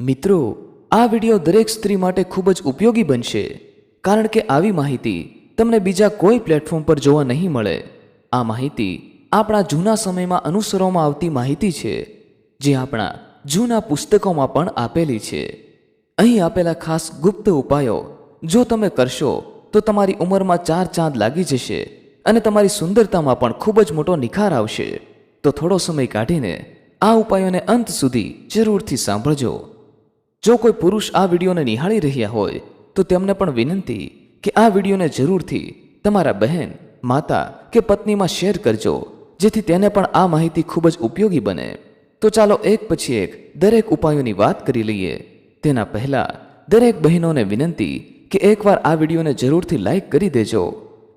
મિત્રો, આ વિડિયો દરેક સ્ત્રી માટે ખૂબ જ ઉપયોગી બનશે, કારણ કે આવી માહિતી તમને બીજા કોઈ પ્લેટફોર્મ પર જોવા નહીં મળે. આ માહિતી આપણા જૂના સમયમાં અનુસરવામાં આવતી માહિતી છે, જે આપણા જૂના પુસ્તકોમાં પણ આપેલી છે. અહીં આપેલા ખાસ ગુપ્ત ઉપાયો, જો તમે કરશો, તો તમારી ઉંમરમાં ચાર ચાંદ લાગી જશે અને તમારી સુંદરતામાં પણ ખૂબ જ મોટો નિખાર આવશે. તો થોડો સમય કાઢીને આ ઉપાયોને અંત સુધી જરૂરથી સાંભળજો. જો કોઈ પુરુષ આ વિડીયોને નિહાળી રહ્યા હોય, તો તેમને પણ વિનંતી કે આ વિડીયોને જરૂરથી તમારા બહેન, માતા કે પત્નીમાં શેર કરજો, જેથી તેને પણ આ માહિતી ખૂબ જ ઉપયોગી બને. તો ચાલો એક પછી એક દરેક ઉપાયોની વાત કરી લઈએ. તેના પહેલાં દરેક બહેનોને વિનંતી કે એકવાર આ વિડીયોને જરૂરથી લાઈક કરી દેજો,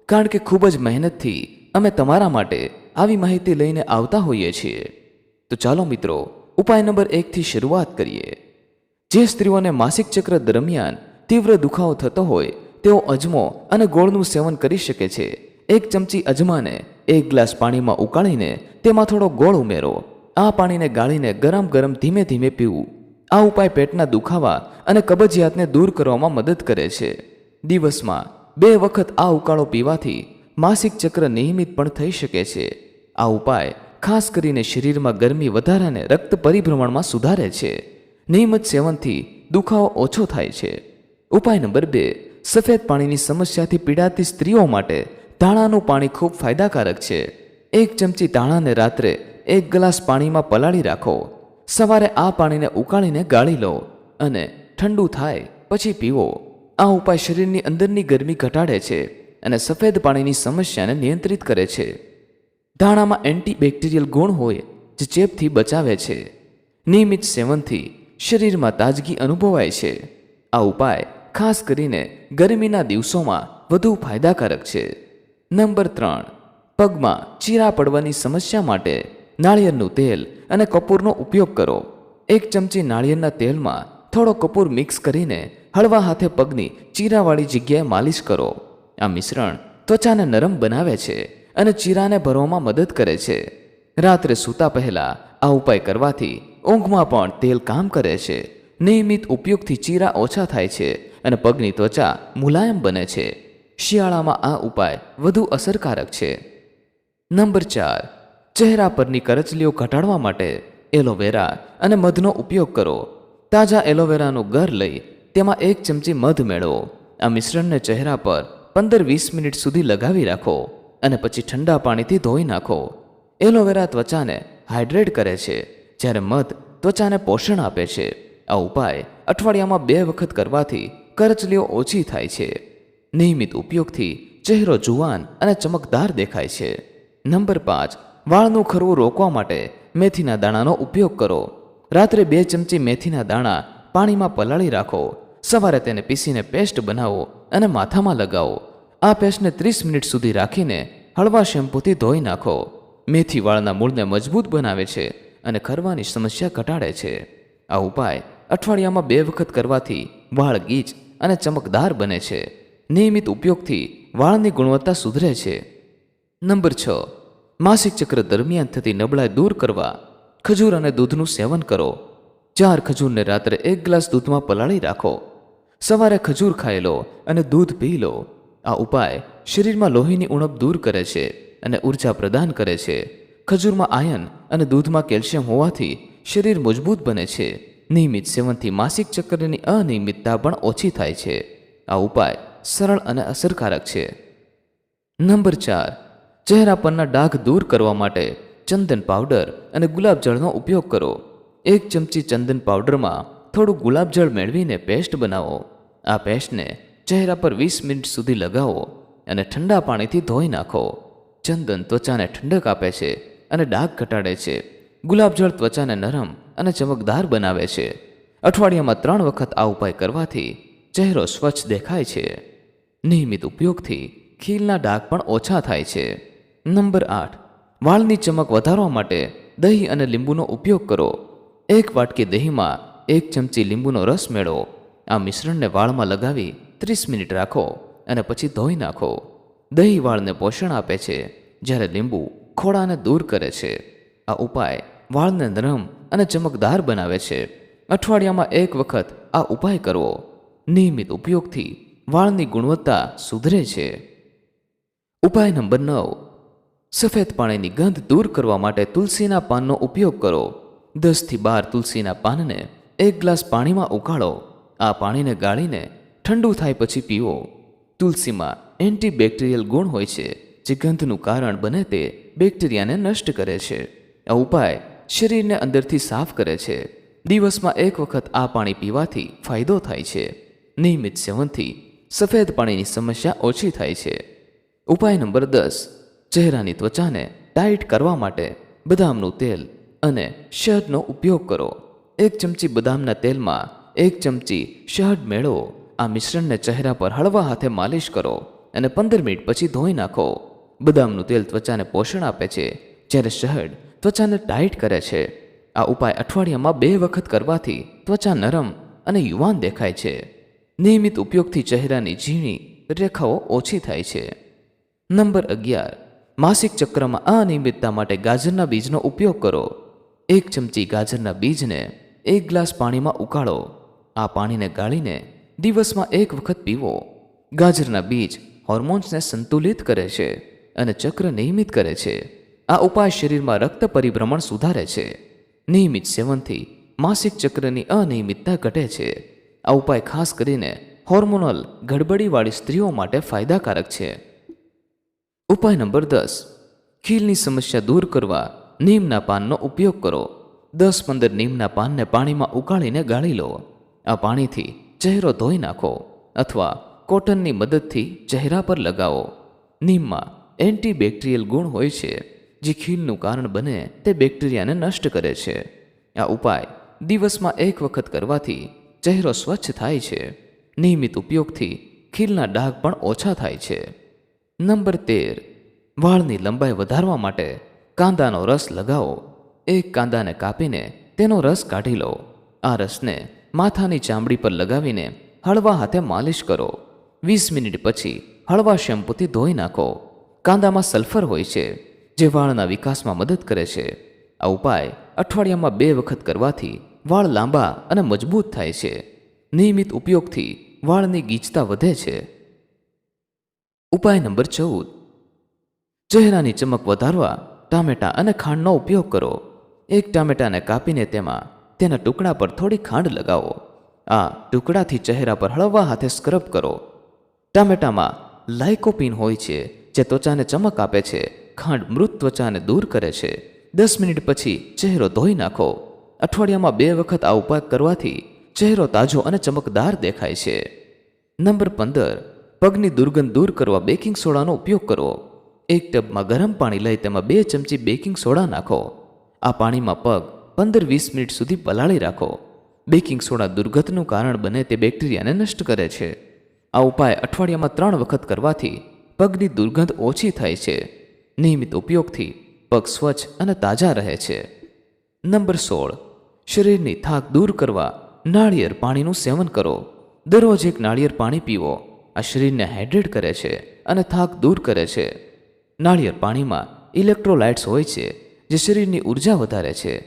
કારણ કે ખૂબ જ મહેનતથી અમે તમારા માટે આવી માહિતી લઈને આવતા હોઈએ છીએ. તો ચાલો મિત્રો, ઉપાય નંબર એકથી શરૂઆત કરીએ. જે સ્ત્રીઓને માસિક ચક્ર દરમિયાન તીવ્ર દુખાવો થતો હોય, તેઓ અજમો અને ગોળનું સેવન કરી શકે છે. એક ચમચી અજમાને એક ગ્લાસ પાણીમાં ઉકાળીને તેમાં થોડો ગોળ ઉમેરો. આ પાણીને ગાળીને ગરમ ગરમ ધીમે ધીમે પીવું. આ ઉપાય પેટના દુખાવા અને કબજિયાતને દૂર કરવામાં મદદ કરે છે. દિવસમાં બે વખત આ ઉકાળો પીવાથી માસિક ચક્ર નિયમિત પણ થઈ શકે છે. આ ઉપાય ખાસ કરીને શરીરમાં ગરમી વધારાને રક્ત પરિભ્રમણમાં સુધારે છે. નિયમિત સેવનથી દુખાવો ઓછો થાય છે. ઉપાય નંબર બે, સફેદ પાણીની સમસ્યાથી પીડાતી સ્ત્રીઓ માટે ધાણાનું પાણી ખૂબ ફાયદાકારક છે. એક ચમચી ધાણાને રાત્રે એક ગ્લાસ પાણીમાં પલાળી રાખો. સવારે આ પાણીને ઉકાળીને ગાળી લો અને ઠંડુ થાય પછી પીવો. આ ઉપાય શરીરની અંદરની ગરમી ઘટાડે છે અને સફેદ પાણીની સમસ્યાને નિયંત્રિત કરે છે. ધાણામાં એન્ટીબેક્ટેરિયલ ગુણ હોય જે ચેપથી બચાવે છે. નિયમિત સેવનથી શરીરમાં તાજગી અનુભવાય છે. આ ઉપાય ખાસ કરીને ગરમીના દિવસોમાં વધુ ફાયદાકારક છે. નંબર ત્રણ, પગમાં ચીરા પડવાની સમસ્યા માટે નાળિયેરનું તેલ અને કપૂરનો ઉપયોગ કરો. એક ચમચી નાળિયેરના તેલમાં થોડો કપૂર મિક્સ કરીને હળવા હાથે પગની ચીરાવાળી જગ્યાએ માલિશ કરો. આ મિશ્રણ ત્વચાને નરમ બનાવે છે અને ચીરાને ભરવામાં મદદ કરે છે. રાત્રે સૂતા પહેલાં આ ઉપાય કરવાથી ઊંઘમાં પણ તેલ કામ કરે છે. નિયમિત ઉપયોગથી ચીરા ઓછા થાય છે અને પગની ત્વચા મુલાયમ બને છે. શિયાળામાં આ ઉપાય વધુ અસરકારક છે. નંબર ચાર, ચહેરા પરની કરચલીઓ ઘટાડવા માટે એલોવેરા અને મધનો ઉપયોગ કરો. તાજા એલોવેરાનું ગર લઈ તેમાં એક ચમચી મધ મેળવો. આ મિશ્રણને ચહેરા પર પંદર વીસ મિનિટ સુધી લગાવી રાખો અને પછી ઠંડા પાણીથી ધોઈ નાખો. એલોવેરા ત્વચાને હાઇડ્રેટ કરે છે. જ્યારે મધ ત્વચાને પોષણ આપે છે, આ ઉપાય અઠવાડિયામાં બે વખત કરવાથી કરચલીઓ ઓછી થાય છે. નિયમિત ઉપયોગથી ચહેરો જુવાન અને ચમકદાર દેખાય છે. નંબર પાંચ, વાળનું ખરવું રોકવા માટે મેથીના દાણાનો ઉપયોગ કરો. રાત્રે બે ચમચી મેથીના દાણા પાણીમાં પલાળી રાખો. સવારે તેને પીસીને પેસ્ટ બનાવો અને માથામાં લગાવો. આ પેસ્ટને ત્રીસ મિનિટ સુધી રાખીને હળવા શેમ્પૂથી ધોઈ નાખો. મેથી વાળના મૂળને મજબૂત બનાવે છે. અને ખરવાની સમસ્યા ઘટાડે છે. આ ઉપાય અઠવાડિયામાં બે વખત કરવાથી વાળ ગીચ અને ચમકદાર બને છે. નિયમિત ઉપયોગથી વાળની ગુણવત્તા સુધરે છે. નંબર છ. માસિક ચક્ર દરમિયાન થતી નબળાઈ દૂર કરવા ખજૂર અને દૂધનું સેવન કરો. ચાર ખજૂરને રાત્રે એક ગ્લાસ દૂધમાં પલાળી રાખો. સવારે ખજૂર ખાઈ લો અને દૂધ પી લો. આ ઉપાય શરીરમાં લોહીની ઉણપ દૂર કરે છે અને ઊર્જા પ્રદાન કરે છે. ખજૂરમાં આયન અને દૂધમાં કેલ્શિયમ હોવાથી શરીર મજબૂત બને છે. નિયમિત સેવનથી માસિક ચક્રની અનિયમિતતા પણ ઓછી થાય છે. આ ઉપાય સરળ અને અસરકારક છે. નંબર ચાર, ચહેરા પરના ડાઘ દૂર કરવા માટે ચંદન પાવડર અને ગુલાબજળનો ઉપયોગ કરો. એક ચમચી ચંદન પાવડરમાં થોડું ગુલાબજળ મેળવીને પેસ્ટ બનાવો. આ પેસ્ટને ચહેરા પર વીસ મિનિટ સુધી લગાવો અને ઠંડા પાણીથી ધોઈ નાખો. ચંદન ત્વચાને ઠંડક આપે છે. અને ડાઘ ઘટાડે છે. ગુલાબજળ ત્વચાને નરમ અને ચમકદાર બનાવે છે. અઠવાડિયામાં ત્રણ વખત આ ઉપાય કરવાથી ચહેરો સ્વચ્છ દેખાય છે. નિયમિત ઉપયોગથી ખીલના ડાઘ પણ ઓછા થાય છે. નંબર આઠ. વાળની ચમક વધારવા માટે દહીં અને લીંબુનો ઉપયોગ કરો. એક વાટકી દહીંમાં એક ચમચી લીંબુનો રસ મેળવો. આ મિશ્રણને વાળમાં લગાવી ત્રીસ મિનિટ રાખો અને પછી ધોઈ નાખો. દહીં વાળને પોષણ આપે છે. જ્યારે લીંબુ ખોડાને દૂર કરે છે. આ ઉપાય વાળને નરમ અને ચમકદાર બનાવે છે. અઠવાડિયામાં એક વખત આ ઉપાય કરવો. નિયમિત ઉપયોગથી વાળની ગુણવત્તા સુધરે છે. ઉપાય નંબર નવ. સફેદ પાણીની ગંધ દૂર કરવા માટે તુલસીના પાનનો ઉપયોગ કરો. દસથી બાર તુલસીના પાનને એક ગ્લાસ પાણીમાં ઉકાળો. આ પાણીને ગાળીને ઠંડુ થાય પછી પીવો. તુલસીમાં એન્ટીબેક્ટેરિયલ ગુણ હોય છે, જે ગંધનું કારણ બને તે બેક્ટેરિયાને નષ્ટ કરે છે. આ ઉપાય શરીરને અંદરથી સાફ કરે છે. દિવસમાં એક વખત આ પાણી પીવાથી ફાયદો થાય છે. નિયમિત સેવનથી સફેદ પાણીની સમસ્યા ઓછી થાય છે. ઉપાય નંબર દસ, ચહેરાની ત્વચાને ટાઈટ કરવા માટે બદામનું તેલ અને શહદનો ઉપયોગ કરો. એક ચમચી બદામના તેલમાં એક ચમચી શહદ મેળવો. આ મિશ્રણને ચહેરા પર હળવા હાથે માલિશ કરો અને પંદર મિનિટ પછી ધોઈ નાખો. બદામનું તેલ ત્વચાને પોષણ આપે છે. જ્યારે શહડ ત્વચાને ટાઈટ કરે છે. આ ઉપાય અઠવાડિયામાં બે વખત કરવાથી ત્વચા નરમ અને યુવાન દેખાય છે. નિયમિત ઉપયોગથી ચહેરાની ઝીણી રેખાઓ ઓછી થાય છે. નંબર અગિયાર. માસિક ચક્રમાં અનિયમિતતા માટે ગાજરના બીજનો ઉપયોગ કરો. એક ચમચી ગાજરના બીજને એક ગ્લાસ પાણીમાં ઉકાળો. આ પાણીને ગાળીને દિવસમાં એક વખત પીવો. ગાજરના બીજ હોર્મોન્સને સંતુલિત કરે છે. અને ચક્ર નિયમિત કરે છે. આ ઉપાય શરીરમાં રક્ત પરિભ્રમણ સુધારે છે. નિયમિત સેવનથી માસિક ચક્રની અનિયમિતતા ઘટે છે. આ ઉપાય ખાસ કરીને હોર્મોનલ ગડબડીવાળી સ્ત્રીઓ માટે ફાયદાકારક છે. ઉપાય નંબર દસ. ખીલની સમસ્યા દૂર કરવા નીમના પાનનો ઉપયોગ કરો. દસ પંદર નીમના પાનને પાણીમાં ઉકાળીને ગાળી લો. આ પાણીથી ચહેરો ધોઈ નાખો અથવા કોટનની મદદથી ચહેરા પર લગાવો. નીમમાં એન્ટીબેક્ટેરિયલ ગુણ હોય છે, જે ખીલનું કારણ બને તે બેક્ટેરિયાને નષ્ટ કરે છે. આ ઉપાય દિવસમાં એક વખત કરવાથી ચહેરો સ્વચ્છ થાય છે. નિયમિત ઉપયોગથી ખીલના ડાઘ પણ ઓછા થાય છે. નંબર તેર, વાળની લંબાઈ વધારવા માટે કાંદાનો રસ લગાવો. એક કાંદાને કાપીને તેનો રસ કાઢી લો. આ રસને માથાની ચામડી પર લગાવીને હળવા હાથે માલિશ કરો. વીસ મિનિટ પછી હળવા શેમ્પૂથી ધોઈ નાખો. કાંદામાં સલ્ફર હોય છે, જે વાળના વિકાસમાં મદદ કરે છે. આ ઉપાય અઠવાડિયામાં બે વખત કરવાથી વાળ લાંબા અને મજબૂત થાય છે. નિયમિત ઉપયોગથી વાળની ગીચતા વધે છે. ઉપાય નંબર ચૌદ. ચહેરાની ચમક વધારવા ટામેટાં અને ખાંડનો ઉપયોગ કરો. એક ટામેટાને કાપીને તેમાં તેના ટુકડા પર થોડી ખાંડ લગાવો. આ ટુકડાથી ચહેરા પર હળવા હાથે સ્ક્રબ કરો. ટામેટામાં લાઇકોપિન હોય છે જે ત્વચાને ચમક આપે છે, ખાંડ મૃત ત્વચાને દૂર કરે છે. દસ મિનિટ પછી ચહેરો ધોઈ નાખો. અઠવાડિયામાં બે વખત આ ઉપાય કરવાથી ચહેરો તાજો અને ચમકદાર દેખાય છે. નંબર પંદર, પગની દુર્ગંધ દૂર કરવા બેકિંગ સોડાનો ઉપયોગ કરો. એક ટબમાં ગરમ પાણી લઈ તેમાં બે ચમચી બેકિંગ સોડા નાખો. આ પાણીમાં પગ પંદર વીસ મિનિટ સુધી પલાળી રાખો. બેકિંગ સોડા દુર્ગંધનું કારણ બને તે બેક્ટેરિયાને નષ્ટ કરે છે. આ ઉપાય અઠવાડિયામાં ત્રણ વખત કરવાથી પગની દુર્ગંધ ઓછી થાય છે. નિયમિત ઉપયોગથી પગ સ્વચ્છ અને તાજા રહે છે. નંબર સોળ. શરીરની થાક દૂર કરવા નાળિયેર પાણીનું સેવન કરો. દરરોજ એક નાળિયેર પાણી પીવો. આ શરીરને હાઇડ્રેટ કરે છે અને થાક દૂર કરે છે. નાળિયેર પાણીમાં ઇલેક્ટ્રોલાઇટ્સ હોય છે, જે શરીરની ઊર્જા વધારે છે.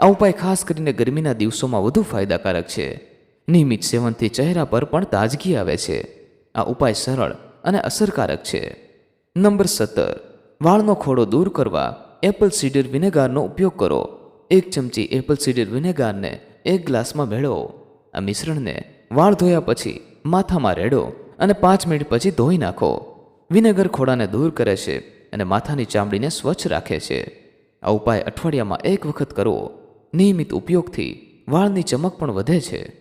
આ ઉપાય ખાસ કરીને ગરમીના દિવસોમાં વધુ ફાયદાકારક છે. નિયમિત સેવનથી ચહેરા પર પણ તાજગી આવે છે. આ ઉપાય સરળ અને અસરકારક છે. નંબર સત્તર. વાળનો ખોડો દૂર કરવા એપલ સીડર વિનેગારનો ઉપયોગ કરો. એક ચમચી એપલ સીડર વિનેગારને એક ગ્લાસમાં ભેળવો. આ મિશ્રણને વાળ ધોયા પછી માથામાં રેડો અને પાંચ મિનિટ પછી ધોઈ નાખો. વિનેગર ખોડાને દૂર કરે છે અને માથાની ચામડીને સ્વચ્છ રાખે છે. આ ઉપાય અઠવાડિયામાં એક વખત કરવો નિયમિત ઉપયોગથી વાળની ચમક પણ વધે છે.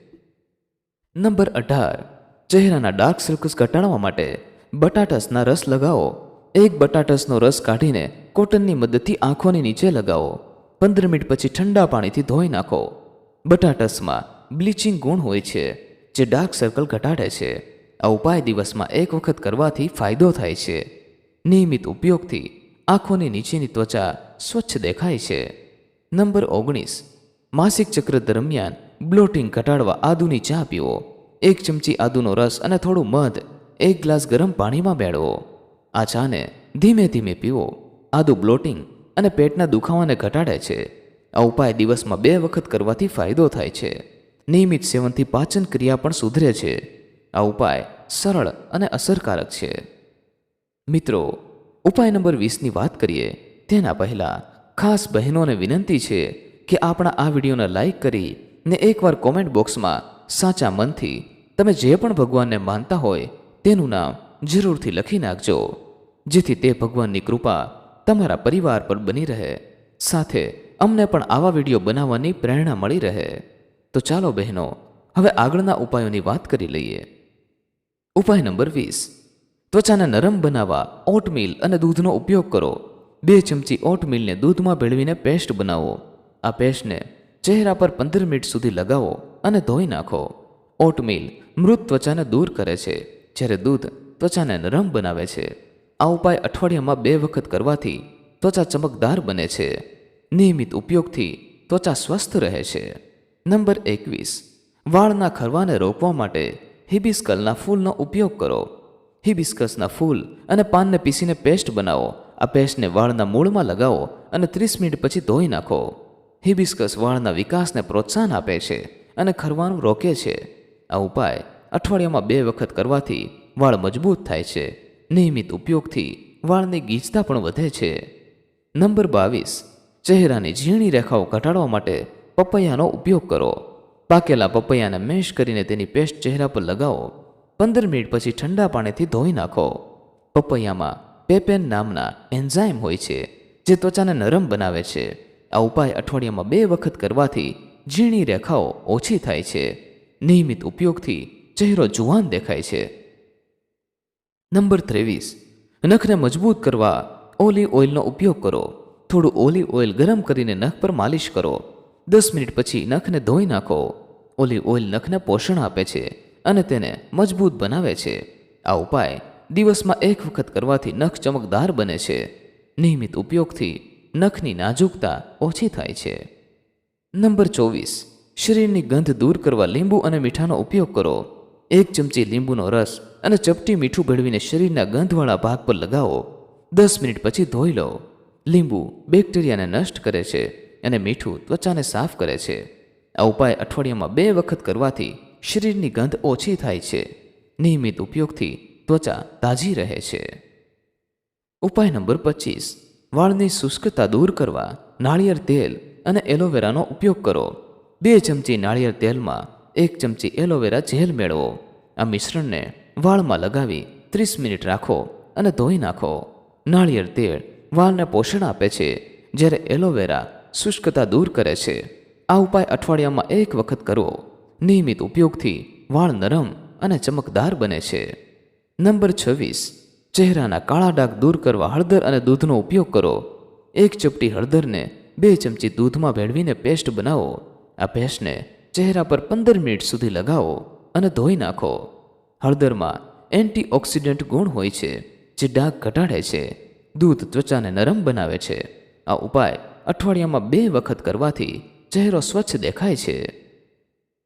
નંબર અઢાર. ચહેરાના ડાર્ક સર્કલ્સ ઘટાડવા માટે બટાટસના રસ લગાવો. એક બટાટસનો રસ કાઢીને કોટનની મદદથી આંખોની નીચે લગાવો. પંદર મિનિટ પછી ઠંડા પાણીથી ધોઈ નાખો. બટાટસમાં બ્લીચિંગ ગુણ હોય છે, જે ડાર્ક સર્કલ ઘટાડે છે. આ ઉપાય દિવસમાં એક વખત કરવાથી ફાયદો થાય છે. નિયમિત ઉપયોગથી આંખોની નીચેની ત્વચા સ્વચ્છ દેખાય છે. નંબર ઓગણીસ. માસિક ચક્ર દરમિયાન બ્લોટિંગ ઘટાડવા આદુની ચા પીવો. એક ચમચી આદુનો રસ અને થોડું મધ એક ગ્લાસ ગરમ પાણીમાં બેળવો. આ ચાને ધીમે ધીમે પીવો. આદુ બ્લોટિંગ અને પેટના દુખાવાને ઘટાડે છે. આ ઉપાય દિવસમાં બે વખત કરવાથી ફાયદો થાય છે. નિયમિત સેવનથી પાચન ક્રિયા પણ સુધરે છે. આ ઉપાય સરળ અને અસરકારક છે. મિત્રો, ઉપાય નંબર વીસની વાત કરીએ. તેના પહેલાં ખાસ બહેનોને વિનંતી છે કે આપણા આ વિડીયોને લાઇક કરી ને એકવાર કોમેન્ટ બોક્સમાં સાચા મનથી તમે જે પણ ભગવાનને માનતા હોય તેનું નામ જરૂરથી લખી નાખજો, જેથી તે ભગવાનની કૃપા તમારા પરિવાર પર બની રહે. સાથે અમને પણ આવા વીડિયો બનાવવાની પ્રેરણા મળી રહે. તો ચાલો બહેનો, હવે આગળના ઉપાયોની વાત કરી લઈએ. ઉપાય નંબર વીસ. ત્વચાને નરમ બનાવવા ઓટમીલ અને દૂધનો ઉપયોગ કરો. બે ચમચી ઓટમીલને દૂધમાં ભેળવીને પેસ્ટ બનાવો. આ પેસ્ટને ચહેરા પર પંદર મિનિટ સુધી લગાવો અને ધોઈ નાખો. ઓટમીલ મૃત ત્વચાને દૂર કરે છે. જ્યારે દૂધ ત્વચાને નરમ બનાવે છે, આ ઉપાય અઠવાડિયામાં બે વખત કરવાથી ત્વચા ચમકદાર બને છે. નિયમિત ઉપયોગથી ત્વચા સ્વસ્થ રહે છે. નંબર એકવીસ. વાળના ખરવાને રોકવા માટે હિબિસ્કલના ફૂલનો ઉપયોગ કરો. હિબિસ્કસના ફૂલ અને પાનને પીસીને પેસ્ટ બનાવો. આ પેસ્ટને વાળના મૂળમાં લગાવો અને ત્રીસ મિનિટ પછી ધોઈ નાખો. હિબિસ્કસ વાળના વિકાસને પ્રોત્સાહન આપે છે અને ખરવાનું રોકે છે. આ ઉપાય અઠવાડિયામાં બે વખત કરવાથી વાળ મજબૂત થાય છે. નિયમિત ઉપયોગથી વાળની ગીચતા પણ વધે છે. નંબર બાવીસ. ચહેરાની ઝીણી રેખાઓ ઘટાડવા માટે પપૈયાનો ઉપયોગ કરો. પાકેલા પપૈયાને મેશ કરીને તેની પેસ્ટ ચહેરા પર લગાવો. પંદર મિનિટ પછી ઠંડા પાણીથી ધોઈ નાખો. પપૈયામાં પેપેન નામના એન્ઝાઇમ હોય છે, જે ત્વચાને નરમ બનાવે છે. આ ઉપાય અઠવાડિયામાં બે વખત કરવાથી ઝીણી રેખાઓ ઓછી થાય છે. નિયમિત ઉપયોગથી ચહેરો જુવાન દેખાય છે. નંબર ત્રેવીસ. નખને મજબૂત કરવા ઓલિવ ઓઇલનો ઉપયોગ કરો. થોડું ઓલિવ ઓઇલ ગરમ કરીને નખ પર માલિશ કરો. દસ મિનિટ પછી નખને ધોઈ નાખો. ઓલિવ ઓઇલ નખને પોષણ આપે છે અને તેને મજબૂત બનાવે છે. આ ઉપાય દિવસમાં એક વખત કરવાથી નખ ચમકદાર બને છે. નિયમિત ઉપયોગથી નખની નાજુકતા ઓછી થાય છે. નંબર ચોવીસ. શરીરની ગંધ દૂર કરવા લીંબુ અને મીઠાનો ઉપયોગ કરો. એક ચમચી લીંબુનો રસ અને ચપટી મીઠું ભેળવીને શરીરના ગંધવાળા ભાગ પર લગાવો. દસ મિનિટ પછી ધોઈ લો. લીંબુ બેક્ટેરિયાને નષ્ટ કરે છે અને મીઠું ત્વચાને સાફ કરે છે. આ ઉપાય અઠવાડિયામાં બે વખત કરવાથી શરીરની ગંધ ઓછી થાય છે. નિયમિત ઉપયોગથી ત્વચા તાજી રહે છે. ઉપાય નંબર પચીસ. વાળની શુષ્કતા દૂર કરવા નાળિયેર તેલ અને એલોવેરાનો ઉપયોગ કરો. બે ચમચી નાળિયેર તેલમાં એક ચમચી એલોવેરા જેલ મેળવો. આ મિશ્રણને વાળમાં લગાવી ત્રીસ મિનિટ રાખો અને ધોઈ નાખો. નાળિયેર તેલ વાળને પોષણ આપે છે. જ્યારે એલોવેરા શુષ્કતા દૂર કરે છે, આ ઉપાય અઠવાડિયામાં એક વખત કરવો નિયમિત ઉપયોગથી વાળ નરમ અને ચમકદાર બને છે. નંબર છવ્વીસ, ચહેરાના કાળા ડાઘ દૂર કરવા હળદર અને દૂધનો ઉપયોગ કરો. એક ચપટી હળદરને બે ચમચી દૂધમાં ભેળવીને પેસ્ટ બનાવો. આ પેસ્ટને ચહેરા પર પંદર મિનિટ સુધી લગાવો અને ધોઈ નાખો. હળદરમાં એન્ટીઓક્સિડન્ટ ગુણ હોય છે, જે ડાઘ ઘટાડે છે, દૂધ ત્વચાને નરમ બનાવે છે. આ ઉપાય અઠવાડિયામાં બે વખત કરવાથી ચહેરો સ્વચ્છ દેખાય છે.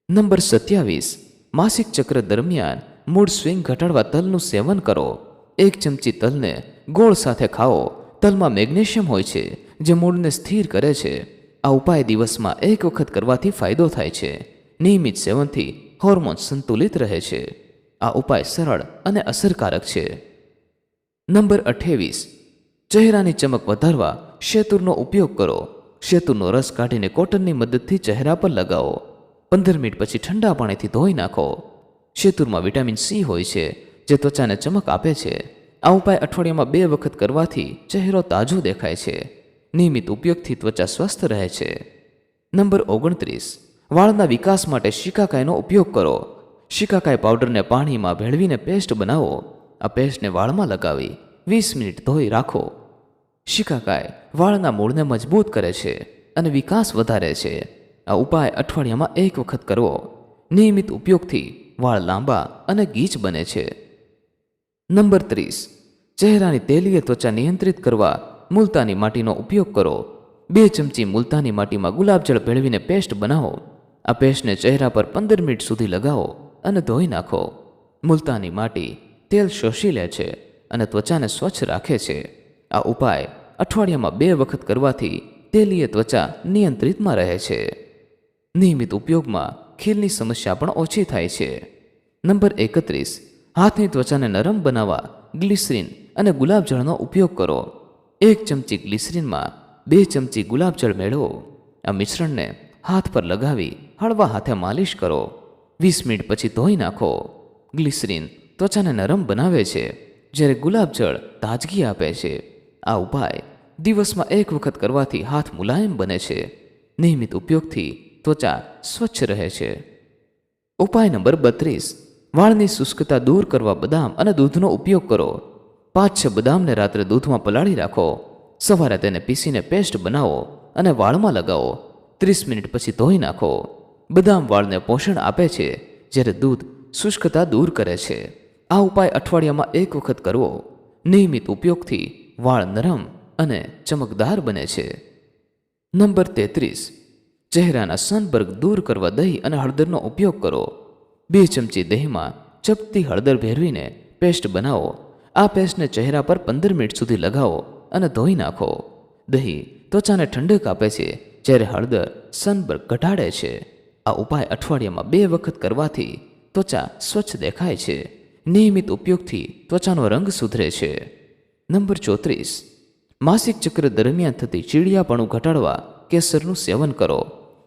નંબર સત્યાવીસ, માસિક ચક્ર દરમિયાન મૂળ સ્વિંગ ઘટાડવા તલનું સેવન કરો. એક ચમચી તલને ગોળ સાથે ખાઓ. તલમાં મેગ્નેશિયમ હોય છે, જે મૂળને સ્થિર કરે છે. આ ઉપાય દિવસમાં એક વખત કરવાથી ફાયદો થાય છે. નિયમિત સેવનથી હોર્મોન સંતુલિત રહે છે. આ ઉપાય સરળ અને અસરકારક છે. નંબર અઠ્ઠાવીસ ચહેરાની ચમક વધારવા શેતુરનો ઉપયોગ કરો. શેતુરનો રસ કાઢીને કોટનની મદદથી ચહેરા પર લગાવો. પંદર મિનિટ પછી ઠંડા પાણીથી ધોઈ નાખો. શેતુરમાં વિટામિન સી હોય છે, જે ત્વચાને ચમક આપે છે. આ ઉપાય અઠવાડિયામાં બે વખત કરવાથી ચહેરો તાજો દેખાય છે. નિયમિત ઉપયોગથી ત્વચા સ્વસ્થ રહે છે. નંબર ઓગણત્રીસ. વાળના વિકાસ માટે શિકાકાઈનો ઉપયોગ કરો. શિકાકાઈ પાવડરને પાણીમાં ભેળવીને પેસ્ટ બનાવો. આ પેસ્ટને વાળમાં લગાવી વીસ મિનિટ ધોઈ રાખો. શિકાકાઈ વાળના મૂળને મજબૂત કરે છે અને વિકાસ વધારે છે. આ ઉપાય અઠવાડિયામાં એક વખત કરવો. નિયમિત ઉપયોગથી વાળ લાંબા અને ગીચ બને છે. નંબર ત્રીસ. ચહેરાની તેલીય ત્વચા નિયંત્રિત કરવા મુલતાની માટીનો ઉપયોગ કરો. બે ચમચી મુલતાની માટીમાં ગુલાબજળ ભેળવીને પેસ્ટ બનાવો. આ પેસ્ટને ચહેરા પર પંદર મિનિટ સુધી લગાવો અને ધોઈ નાખો. મુલતાની માટી તેલ શોષી લે છે અને ત્વચાને સ્વચ્છ રાખે છે. આ ઉપાય અઠવાડિયામાં બે વખત કરવાથી તેલીય ત્વચા નિયંત્રિતમાં રહે છે. નિયમિત ઉપયોગમાં ખીલની સમસ્યા પણ ઓછી થાય છે. નંબર એકત્રીસ, હાથની ત્વચાને નરમ બનાવવા ગ્લિસરીન અને ગુલાબજળનો ઉપયોગ કરો. એક ચમચી ગ્લિસરીનમાં બે ચમચી ગુલાબજળ મેળવો. આ મિશ્રણને હાથ પર લગાવી હળવા હાથે માલિશ કરો. વીસ મિનિટ પછી ધોઈ નાખો. ગ્લિસરીન ત્વચાને નરમ બનાવે છે, જ્યારે ગુલાબજળ તાજગી આપે છે. આ ઉપાય દિવસમાં એક વખત કરવાથી હાથ મુલાયમ બને છે. નિયમિત ઉપયોગથી ત્વચા સ્વચ્છ રહે છે. ઉપાય નંબર બત્રીસ. વાળની શુષ્કતા દૂર કરવા બદામ અને દૂધનો ઉપયોગ કરો. પાંચ, છ બદામને રાત્રે દૂધમાં પલાળી રાખો. સવારે તેને પીસીને પેસ્ટ બનાવો અને વાળમાં લગાવો. ત્રીસ મિનિટ પછી ધોઈ નાખો. બદામ વાળને પોષણ આપે છે, જ્યારે દૂધ શુષ્કતા દૂર કરે છે. આ ઉપાય અઠવાડિયામાં એક વખત કરવો. નિયમિત ઉપયોગથી વાળ નરમ અને ચમકદાર બને છે. નંબર તેત્રીસ. ચહેરાના સનબર્ગ દૂર કરવા દહીં અને હળદરનો ઉપયોગ કરો. બે ચમચી દહીંમાં ચપટી હળદર ભેરવીને પેસ્ટ બનાવો. આ પેસ્ટને ચહેરા પર પંદર મિનિટ સુધી લગાવો અને ધોઈ નાખો. દહીં ત્વચાને ઠંડક આપે છે, જ્યારે હળદર, સનબર્ગ ઘટાડે છે. આ ઉપાય અઠવાડિયામાં બે વખત કરવાથી ત્વચા સ્વચ્છ દેખાય છે. નિયમિત ઉપયોગથી ત્વચાનો રંગ સુધરે છે. નંબર ચોત્રીસ. માસિક ચક્ર દરમિયાન થતી ચીડિયાપણું ઘટાડવા કેસરનું સેવન કરો.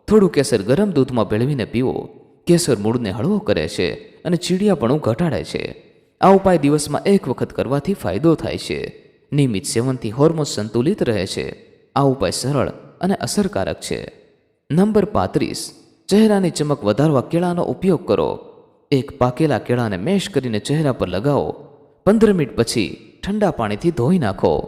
થોડું કેસર ગરમ દૂધમાં ભેળવીને પીવો. કેસર મૂળને હળવો કરે છે અને ચીડિયાપણું ઘટાડે છે. આ ઉપાય દિવસમાં એક વખત કરવાથી ફાયદો થાય છે. નિયમિત સેવનથી હોર્મોન સંતુલિત રહે છે. આ ઉપાય સરળ અને અસરકારક છે. નંબર પાંત્રીસ. ચહેરાની ચમક વધારવા કેળાનો ઉપયોગ કરો. એક પાકેલા કેળાને મેશ કરીને ચહેરા પર લગાવો. પંદર મિનિટ પછી ઠંડા પાણીથી ધોઈ નાખો.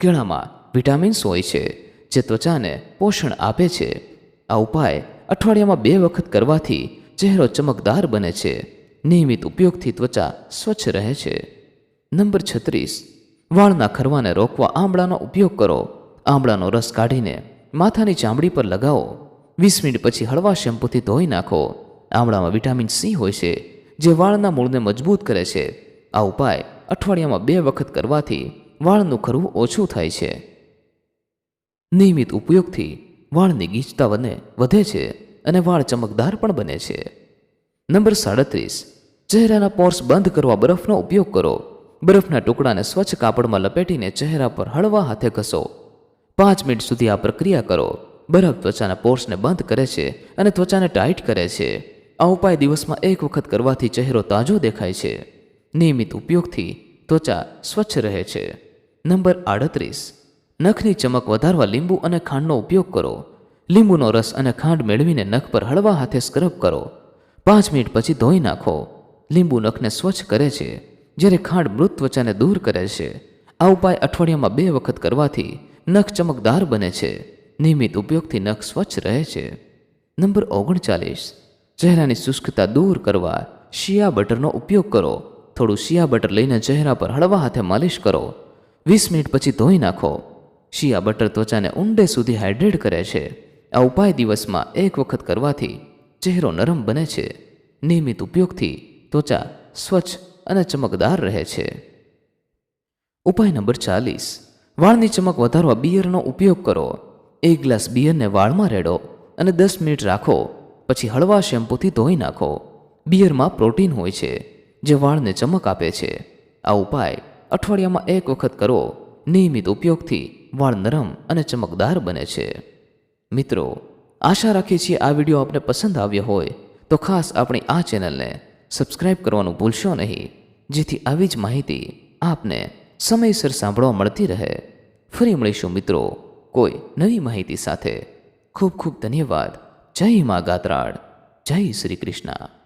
કેળામાં વિટામિન્સ હોય છે, જે ત્વચાને પોષણ આપે છે. આ ઉપાય અઠવાડિયામાં બે વખત કરવાથી ચહેરો ચમકદાર બને છે. નિયમિત ઉપયોગથી ત્વચા સ્વચ્છ રહે છે. નંબર છત્રીસ, વાળના ખરવાને રોકવા આમળાનો ઉપયોગ કરો. આમળાનો રસ કાઢીને માથાની ચામડી પર લગાવો. વીસ મિનિટ પછી હળવા શેમ્પૂથી ધોઈ નાખો. આમળામાં વિટામિન સી હોય છે, જે વાળના મૂળને મજબૂત કરે છે. આ ઉપાય અઠવાડિયામાં બે વખત કરવાથી વાળનું ખરવું ઓછું થાય છે. નિયમિત ઉપયોગથી વાળની ગીચતા વને વધે છે અને વાળ ચમકદાર પણ બને છે. નંબર સાડત્રીસ ચહેરાના પોર્સ બંધ કરવા બરફનો ઉપયોગ કરો. બરફના ટુકડાને સ્વચ્છ કાપડમાં લપેટીને ચહેરા પર હળવા હાથે ઘસો. પાંચ મિનિટ સુધી આ પ્રક્રિયા કરો. બરફ ત્વચાના પોર્સને બંધ કરે છે અને ત્વચાને ટાઈટ કરે છે. આ ઉપાય દિવસમાં એક વખત કરવાથી ચહેરો તાજો દેખાય છે. નિયમિત ઉપયોગથી ત્વચા સ્વચ્છ રહે છે. નંબર આડત્રીસ. નખની ચમક વધારવા લીંબુ અને ખાંડનો ઉપયોગ કરો. લીંબુનો રસ અને ખાંડ મેળવીને નખ પર હળવા હાથે સ્ક્રબ કરો. પાંચ મિનિટ પછી ધોઈ નાખો. લીંબુ નખને સ્વચ્છ કરે છે, જ્યારે ખાંડ મૃત ત્વચાને દૂર કરે છે. આ ઉપાય અઠવાડિયામાં બે વખત કરવાથી નખ ચમકદાર બને છે. નિયમિત ઉપયોગથી નખ સ્વચ્છ રહે છે. નંબર ઓગણચાલીસ. ચહેરાની શુષ્કતા દૂર કરવા શિયા બટરનો ઉપયોગ કરો. થોડું શિયા બટર લઈને ચહેરા પર હળવા હાથે માલિશ કરો. વીસ મિનિટ પછી ધોઈ નાખો. શિયા બટર ત્વચાને ઊંડે સુધી હાઇડ્રેટ કરે છે. આ ઉપાય દિવસમાં એક વખત કરવાથી ચહેરો નરમ બને છે. નિયમિત ઉપયોગથી ત્વચા સ્વચ્છ અને ચમકદાર રહે છે. ઉપાય નંબર ચાલીસ. વાળની ચમક વધારવા બિયરનો ઉપયોગ કરો. એક ગ્લાસ બિયરને વાળમાં રેડો અને દસ મિનિટ રાખો. પછી હળવા શેમ્પૂથી ધોઈ નાખો. બિયરમાં પ્રોટીન હોય છે, જે વાળને ચમક આપે છે. આ ઉપાય અઠવાડિયામાં એક વખત કરો. નિયમિત ઉપયોગથી વાળ નરમ અને ચમકદાર બને છે. મિત્રો, આશા રાખીએ છીએ આ વીડિયો આપને પસંદ આવ્યો હોય તો ખાસ આપણી આ ચેનલને સબસ્ક્રાઇબ કરવાનું ભૂલશો નહીં. જેથી આવી જ માહિતી આપને સમયસર સાંભળવા મળતી રહે. ફરી મળીશું મિત્રો કોઈ નવી માહિતી સાથે. ખૂબ ખૂબ ધન્યવાદ. જય મા ગાત્રાળ. જય શ્રી કૃષ્ણ.